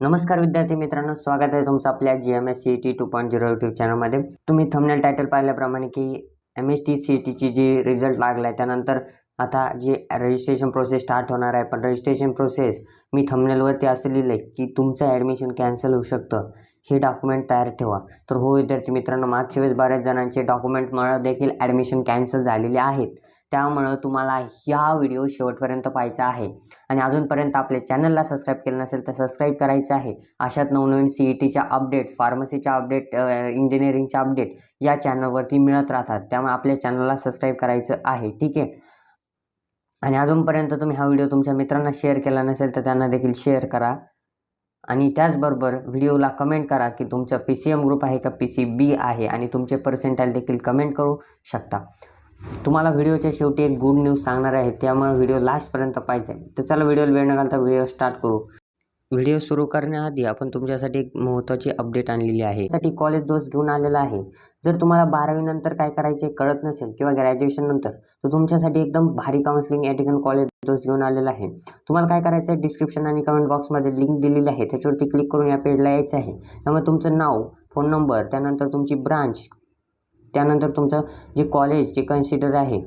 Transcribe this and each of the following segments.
नमस्कार विद्यार्थी मित्रांनो स्वागत आहे तुमचं आपल्या G M S C T two point zero YouTube चॅनलमध्ये तुम्ही थंबनेल टायटल पाहिल्याप्रमाणे की एम एस टी सी टीची जी रिझल्ट लागला आहे त्यानंतर आता जी रजिस्ट्रेशन प्रोसेस स्टार्ट होणार आहे पण रजिस्ट्रेशन प्रोसेस मी थंबनेलवरती असं लिहिलं आहे की तुमचं ॲडमिशन कॅन्सल होऊ शकतं. हे डॉक्युमेंट तयार ठेवा. तर हो विद्यार्थी मित्रांनो मागच्या वेळेस बऱ्याच जणांचे डॉक्युमेंटमुळे देखील ॲडमिशन कॅन्सल झालेले आहेत. त्यामुळं तुम्हाला ह्या व्हिडिओ शेवटपर्यंत पाहायचा आहे. आणि अजूनपर्यंत आपल्या चॅनलला सबस्क्राईब केलं नसेल तर सबस्क्राईब करायचं आहे. अशात नवनवीन सी ई टीच्या अपडेट्स फार्मसीच्या अपडेट इंजिनिअरिंगच्या अपडेट या चॅनलवरती मिळत राहतात. त्यामुळे आपल्या चॅनलला सबस्क्राईब करायचं आहे. ठीक आहे? आणि अजूनपर्यंत तुम्ही हा व्हिडिओ तुमच्या मित्रांना शेअर केला नसेल तर त्यांना देखील शेअर करा. आणि त्याचबरोबर व्हिडिओला कमेंट करा की तुमचं पी सी एम ग्रुप आहे का? पी सी बी आहे. आणि तुमचे पर्सेंटाईल देखील कमेंट करू शकता. तुम्हाला व्हिडिओच्या शेवटी एक गुड न्यूज सांगणार आहे त्यामुळे व्हिडिओ लास्टपर्यंत पाहिजे तर चला व्हिडिओला वेळ न घालता व्हिडिओ स्टार्ट करू. व्हिडिओ सुरू करण्याआधी आपण तुमच्यासाठी एक महत्त्वाची अपडेट आणलेली आहे. त्यासाठी कॉलेज दोस्त घेऊन आलेला आहे. जर तुम्हाला बारावीनंतर काय करायचे कळत नसेल किंवा ग्रॅज्युएशन नंतर तर तुमच्यासाठी एकदम भारी काउन्सिलिंग या ठिकाणी कॉलेज दोस्त घेऊन आलेला आहे. तुम्हाला काय करायचं आहे डिस्क्रिप्शन आणि कमेंट बॉक्समध्ये लिंक दिलेली आहे. त्याच्यावरती क्लिक करून या पेजला यायचं आहे. त्यामुळे तुमचं नाव फोन नंबर त्यानंतर तुमची ब्रांच त्यानंतर तुमचं जे कॉलेज जे कन्सिडर आहे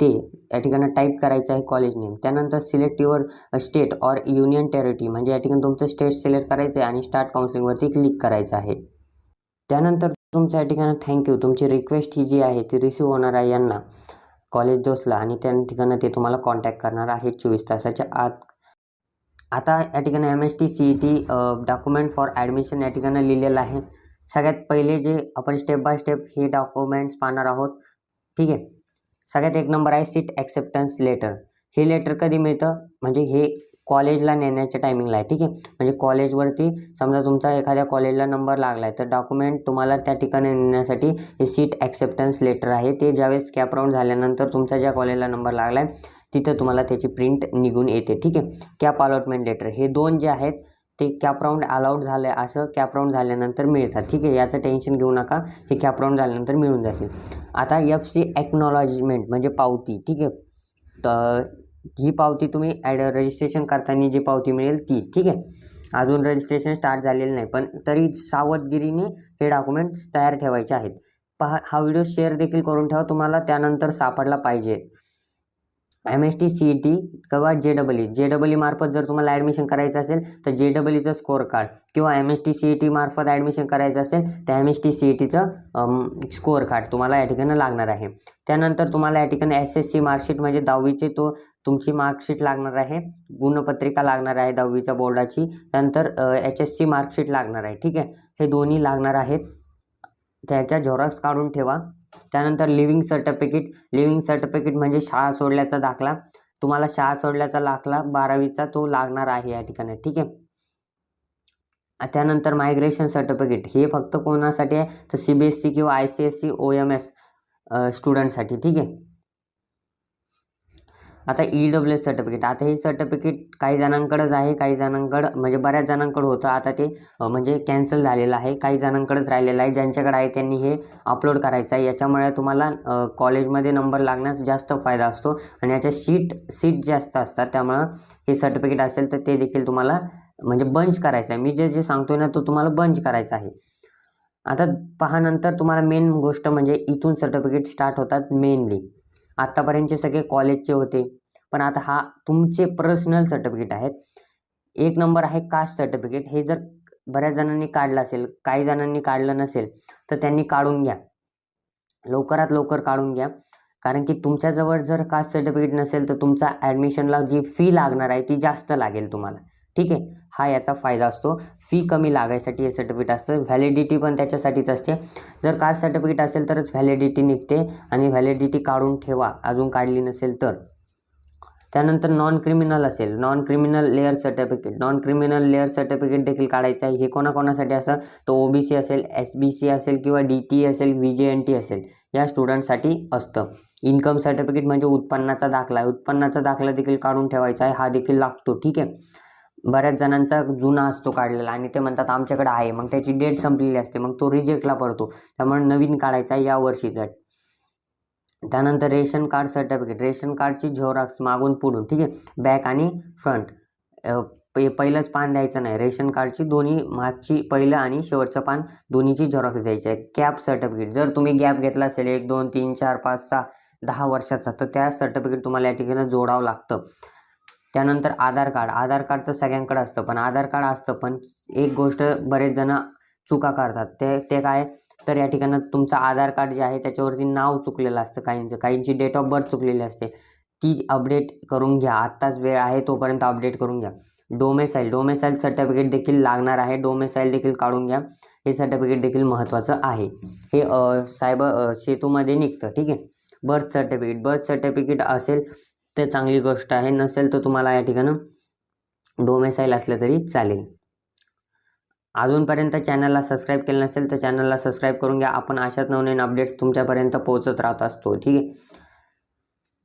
ते या ठिकाणी टाईप करायचं आहे कॉलेज नेम त्यानंतर select your state or union territory म्हणजे या ठिकाणी तुमचं स्टेट सिलेक्ट करायचं आहे आणि स्टार्ट काउन्सिलिंगवरती क्लिक करायचं आहे. त्यानंतर तुमचं या ठिकाणी थँक्यू तुमची रिक्वेस्ट ही जी आहे ती रिसीव होणार आहे यांना कॉलेज दोस्तला आणि त्या ठिकाणी ते तुम्हाला कॉन्टॅक्ट करणार आहे चोवीस तासाच्या आत. आता या ठिकाणी M S T C E T document for admission या ठिकाणी लिहिलेलं आहे. सगळ्यात पहिले जे आपण स्टेप बाय स्टेप हे डॉक्युमेंट्स पाहणार आहोत ठीक आहे? सगळ्यात एक नंबर आहे सीट ॲक्सेप्टन्स लेटर हे लेटर कधी मिळतं? म्हणजे हे कॉलेजला नेण्याच्या टायमिंगला आहे ठीक आहे? म्हणजे कॉलेजवरती समजा तुमचा एखाद्या कॉलेजला नंबर लागला आहे तर डॉक्युमेंट तुम्हाला त्या ठिकाणी नेण्यासाठी हे सीट ॲक्सेप्टन्स लेटर आहे. ते ज्यावेळेस कॅप राऊंड झाल्यानंतर तुमचा ज्या कॉलेजला नंबर लागला आहे तिथं तुम्हाला त्याची प्रिंट निघून येते ठीक आहे? कॅप अलॉटमेंट लेटर हे दोन जे आहेत ते कॅप राऊंड अलाउड झालं आहे असं कॅप राऊंड झाल्यानंतर मिळतात. ठीक आहे याचं टेन्शन घेऊ नका. हे कॅप राऊंड झाल्यानंतर मिळून जातील. आता एफ सी ॲक्नॉलॉजमेंट म्हणजे पावती. ठीक आहे. तर ही पावती तुम्ही ॲड रजिस्ट्रेशन करताना जी पावती मिळेल ती. ठीक आहे. अजून रजिस्ट्रेशन स्टार्ट झालेलं नाही पण तरी सावधगिरीने हे डॉक्युमेंट्स तयार ठेवायचे आहेत. पहा हा व्हिडिओ शेअर देखील करून ठेवा. तुम्हाला त्यानंतर सापडला पाहिजे. M S T C E T किंवा J double E J double E मार्फत जर तुम्हाला ॲडमिशन करायचं असेल तर जे डबल ईचं स्कोअर कार्ड किंवा M S T C E T मार्फत ॲडमिशन करायचं असेल तर M S T C E टीचं स्कोअर कार्ड तुम्हाला या ठिकाणी लागणार आहे. त्यानंतर तुम्हाला या ठिकाणी एस एस सी मार्कशीट म्हणजे दहावीचे तो तुमची मार्कशीट लागणार आहे. गुणपत्रिका लागणार आहे दहावीच्या बोर्डाची. त्यानंतर एच एस सी मार्कशीट लागणार आहे. ठीक आहे? हे दोन्ही लागणार आहेत. त्याच्या झेरॉक्स काढून ठेवा. त्यानंतर लिव्हिंग सर्टिफिकेट लिव्हिंग सर्टिफिकेट म्हणजे शाळा सोडल्याचा दाखला. तुम्हाला शाळा सोडल्याचा दाखला बारावीचा तो लागणार आहे या ठिकाणी ठीक आहे? त्यानंतर मायग्रेशन सर्टिफिकेट हे फक्त कोणासाठी आहे? तर सी बी एस सी किंवा I C S C O M S स्टुडंटसाठी ठीक आहे? आता ई डब्ल्यू एस सर्टिफिकेट आता हे सर्टिफिकेट काही जणांकडंच आहे काही जणांकडं म्हणजे बऱ्याच जणांकडं होतं. आता ते म्हणजे कॅन्सल झालेलं आहे. काही जणांकडंच राहिलेलं आहे. ज्यांच्याकडे आहे त्यांनी हे अपलोड करायचं आहे. याच्यामुळे तुम्हाला कॉलेजमध्ये नंबर लागण्यास जास्त फायदा असतो आणि याच्या सीट सीट जास्त असतात. त्यामुळं हे सर्टिफिकेट असेल तर ते देखील तुम्हाला म्हणजे बंच करायचं आहे. मी जे जे सांगतोय ना तो तुम्हाला बंच करायचा आहे. आता पहा नंतर तुम्हाला मेन गोष्ट म्हणजे इथून सर्टिफिकेट स्टार्ट होतात मेनली आत्तापर्यंतचे सगळे कॉलेजचे होते. पण आता हा तुमचे पर्सनल सर्टिफिकेट आहेत. एक नंबर आहे कास्ट सर्टिफिकेट हे जर बऱ्याच जणांनी काढलं असेल काही जणांनी काढलं नसेल तर त्यांनी काढून घ्या. लवकरात लवकर काढून घ्या. कारण की तुमच्याजवळ जर कास्ट सर्टिफिकेट नसेल तर तुमचा ॲडमिशनला जी फी लागणार आहे ती जास्त लागेल तुम्हाला. ठीक आहे? हा याचा फायदा असतो. फी कमी लागायसाठी हे सर्टिफिकेट असतं. व्हॅलिडिटी पण त्याच्यासाठीच असते. जर कास्ट सर्टिफिकेट असेल तरच व्हॅलिडिटी निघते आणि व्हॅलिडिटी काढून ठेवा. अजून काढली नसेल तर. त्यानंतर नॉन क्रिमिनल असेल. Non criminal layer certificate non criminal layer certificate देखील काढायचं आहे. हे कोणाकोणासाठी असतं? तर ओ बी सी असेल एस बी सी असेल किंवा डी टी असेल व्ही जे एन टी असेल. या स्टुडंटसाठी असतं. इन्कम सर्टिफिकेट म्हणजे उत्पन्नाचा दाखला आहे. उत्पन्नाचा दाखला देखील काढून ठेवायचा आहे. हा देखील लागतो. ठीक आहे? बऱ्याच जणांचा जुना असतो काढलेला आणि ते म्हणतात आमच्याकडे आहे. मग त्याची डेट संपलेली असते मग तो रिजेक्टला पडतो. त्यामुळे नवीन काढायचा आहे या वर्षीचा त्यानंतर रेशन कार्ड सर्टिफिकेट रेशन कार्डची झेरॉक्स मागून पुढून ठीक आहे? बॅक आणि फ्रंट पे पहिलंच पान द्यायचं नाही. रेशन कार्डची दोन्ही मागची पहिलं आणि शेवटचं पान दोन्हीची झेरॉक्स द्यायची आहे. कॅप सर्टिफिकेट जर तुम्ही गॅप घेतला असेल एक दोन तीन चार पाच सहा दहा वर्षाचा तर त्या सर्टिफिकेट तुम्हाला या ठिकाणी जोडावं लागतं. त्यानंतर आधार कार्ड. आधार कार्ड तर सगळ्यांकडे असतं पण आधार कार्ड असतं पण एक गोष्ट बरेच जण चुका करतात. ते ते काय? तर या ठिकाणी तुमचं आधार कार्ड जे आहे त्याच्यावरती नाव चुकलेलं असतं काहींचं. काहींची डेट ऑफ बर्थ चुकलेली असते. ती अपडेट करून घ्या. आत्ताच वेळ आहे तोपर्यंत अपडेट करून घ्या. डोमेसाईल डोमेसाईल सर्टिफिकेट देखील लागणार आहे. डोमेसाईल देखील काढून घ्या. हे सर्टिफिकेट देखील महत्त्वाचं आहे. हे सायबर सेतूमध्ये निघतं. ठीक आहे? बर्थ सर्टिफिकेट बर्थ सर्टिफिकेट असेल ते चांगली गोष्ट आहे. नसेल तर तुम्हाला या ठिकाणं डोमेसाईल असलं तरी चालेल. अजूनपर्यंत चॅनलला सबस्क्राईब केलं नसेल तर चॅनलला सबस्क्राईब करून घ्या. आपण अशाच नवनवीन अपडेट्स तुमच्यापर्यंत पोहोचत राहत असतो. ठीक आहे?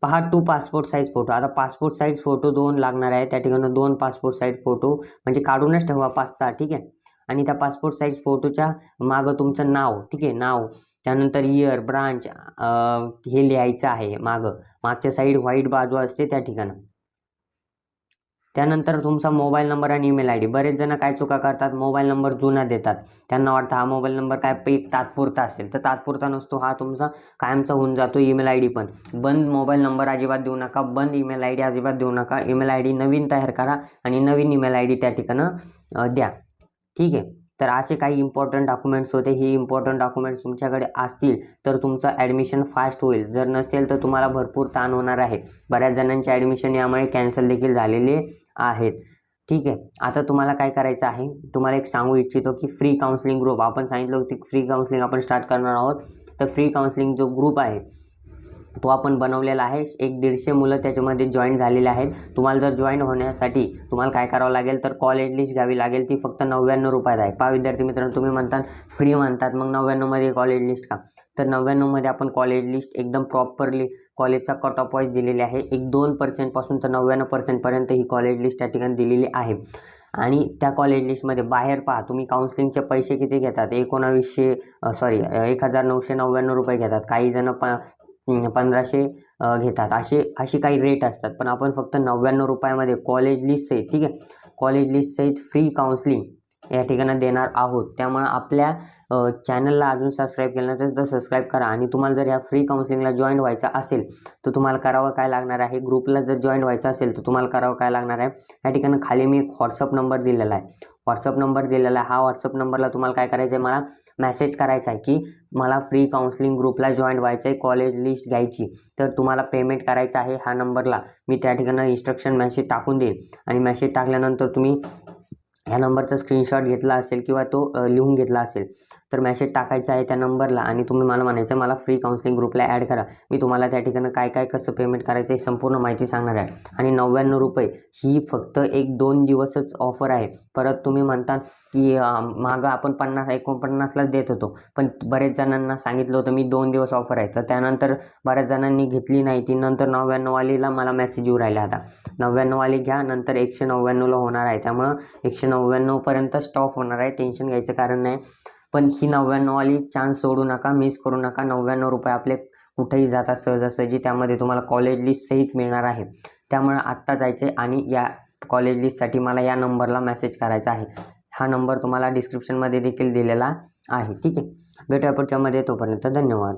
पहा टू पासपोर्ट साईज फोटो आता पासपोर्ट साईज फोटो दोन लागणार आहे त्या ठिकाणी दोन पासपोर्ट साईज फोटो म्हणजे काढूनच ठेवा पाच सहा. ठीक आहे? आणि त्या पासपोर्ट साईज फोटोच्या मागं तुमचं नाव. ठीक आहे? नाव. त्यानंतर इयर ब्रांच हे लिहायचं आहे मागं. मागच्या साईड व्हाईट बाजू असते त्या ठिकाणं. त्यानंतर तुमचा मोबाईल नंबर आणि ईमेल आय डी बरेच जण काय चुका करतात? मोबाईल नंबर जुना देतात. त्यांना वाटतं हा मोबाईल नंबर काय एक तात्पुरता असेल. तर तात्पुरता नसतो. हा तुमचा कायमचा होऊन जातो ईमेल आय डी पण. बंद मोबाईल नंबर अजिबात देऊ नका. बंद ईमेल आय डी अजिबात देऊ नका. ईमेल आय डी नवीन तयार करा आणि नवीन ईमेल आय डी त्या ठिकाणं द्या. ठीक आहे? तर असे काही इम्पॉर्टंट डॉक्युमेंट्स होते. ही इम्पॉर्टंट डॉक्युमेंट्स तुमच्याकडे असतील तर तुमचं ॲडमिशन फास्ट होईल. जर नसेल तर तुम्हाला भरपूर ताण होणार आहे. बऱ्याच जणांचे ॲडमिशन यामुळे कॅन्सल देखील झालेले आहेत. ठीक आहे. आता तुम्हाला काय करायचं आहे? तुम्हाला एक सांगू इच्छितो की फ्री काउन्सिलिंग ग्रुप आपण सांगितलं होतं की फ्री काउन्सिलिंग आपण स्टार्ट करणार आहोत. तर फ्री काउन्सिलिंग जो ग्रुप आहे तो आपण बनवलेला आहे. एक दीडशे मुलं त्याच्यामध्ये जॉईन झालेले आहेत. तुम्हाला जर जॉईन होण्यासाठी तुम्हाला काय करावं लागेल? तर कॉलेज लिस्ट घ्यावी लागेल. ती फक्त नव्याण्णव रुपयात आहे. पहा विद्यार्थी मित्रांनो तुम्ही म्हणतात फ्री म्हणतात. मग नव्याण्णवमध्ये कॉलेज लिस्ट का? तर नव्याण्णवमध्ये आपण कॉलेज लिस्ट एकदम प्रॉपरली कॉलेजचा कट ऑफ वाईज दिलेली आहे. एक दोन पर्सेंटपासून तर नव्याण्णव पर्सेंटपर्यंत ही कॉलेज लिस्ट त्या ठिकाणी दिलेली आहे. आणि त्या कॉलेज लिस्टमध्ये बाहेर पहा तुम्ही काउन्सिलिंगचे पैसे किती घेतात? एकोणावीसशे सॉरी एक हजार नऊशे नव्याण्णव रुपये घेतात. काही जण प पंधराशे घेतात. असे अशी काही रेट असतात. पण आपण फक्त नव्याण्णव रुपयामध्ये कॉलेज लिस्ट सहित ठीक आहे? कॉलेज लिस्ट सहित फ्री काउन्सिलिंग या ठिकाणी देणार आहोत. त्यामुळं आपल्या चॅनलला अजून सबस्क्राईब केलं नसेल तर सबस्क्राईब करा. आणि तुम्हाला जर या फ्री काउन्सिलिंगला जॉईन व्हायचं असेल तर तुम्हाला करावं काय लागणार आहे? ग्रुपला जर जॉईन व्हायचं असेल तर तुम्हाला करावं काय लागणार आहे? या ठिकाणी खाली मी एक व्हॉट्सअप नंबर दिलेला आहे. व्हॉट्सअप नंबर दिलेला आहे. हा व्हॉट्सअप नंबरला तुम्हाला काय करायचं आहे मला मेसेज करायचा आहे की मला फ्री काउन्सिलिंग ग्रुपला जॉईन व्हायचं आहे कॉलेज लिस्ट घ्यायची. तर तुम्हाला पेमेंट करायचं आहे हा नंबरला मी त्या ठिकाणी इन्स्ट्रक्शन मेसेज टाकून देईन. आणि मेसेज टाकल्यानंतर तुम्ही ह्या नंबरचा स्क्रीनशॉट घेतला असेल किंवा तो लिहून घेतला असेल तर मेसेज टाकायचा आहे त्या नंबरला आणि तुम्ही मला म्हणायचं मला फ्री काउन्सिलिंग ग्रुपला ॲड करा. मी तुम्हाला त्या ठिकाणी काय काय कसं पेमेंट करायचं आहे संपूर्ण माहिती सांगणार आहे. आणि नव्याण्णव रुपये ही फक्त एक दोन दिवसच ऑफर आहे. परत तुम्ही म्हणता की मागं आपण पन्नास एकोणपन्नासलाच देत होतो. पण बरेच जणांना सांगितलं होतं मी दोन दिवस ऑफर आहे. तर त्यानंतर बऱ्याच जणांनी घेतली नाही ती. नंतर नव्याण्णववालीला मला मेसेज येऊ राहिला आता. नव्याण्णववाली घ्या नंतर एकशे नव्याण्णवला होणार आहे. त्यामुळं एकशे नव्याण्णवपर्यंत स्टॉप होणार आहे. टेन्शन घ्यायचं कारण नाही. पण ही नव्याण्णववाली चान्स सोडू नका मिस करू नका. नव्याण्णव रुपये आपले कुठेही जातात सहजासहजी. त्यामध्ये तुम्हाला कॉलेज लिस्टसहित मिळणार आहे. त्यामुळे आत्ता जायचं आहे आणि या कॉलेज लिस्टसाठी मला या नंबरला मेसेज करायचा आहे. हा नंबर तुम्हाला डिस्क्रिप्शनमध्ये देखील दिलेला आहे. ठीक आहे? भेटूया पुढच्यामध्ये तोपर्यंत धन्यवाद.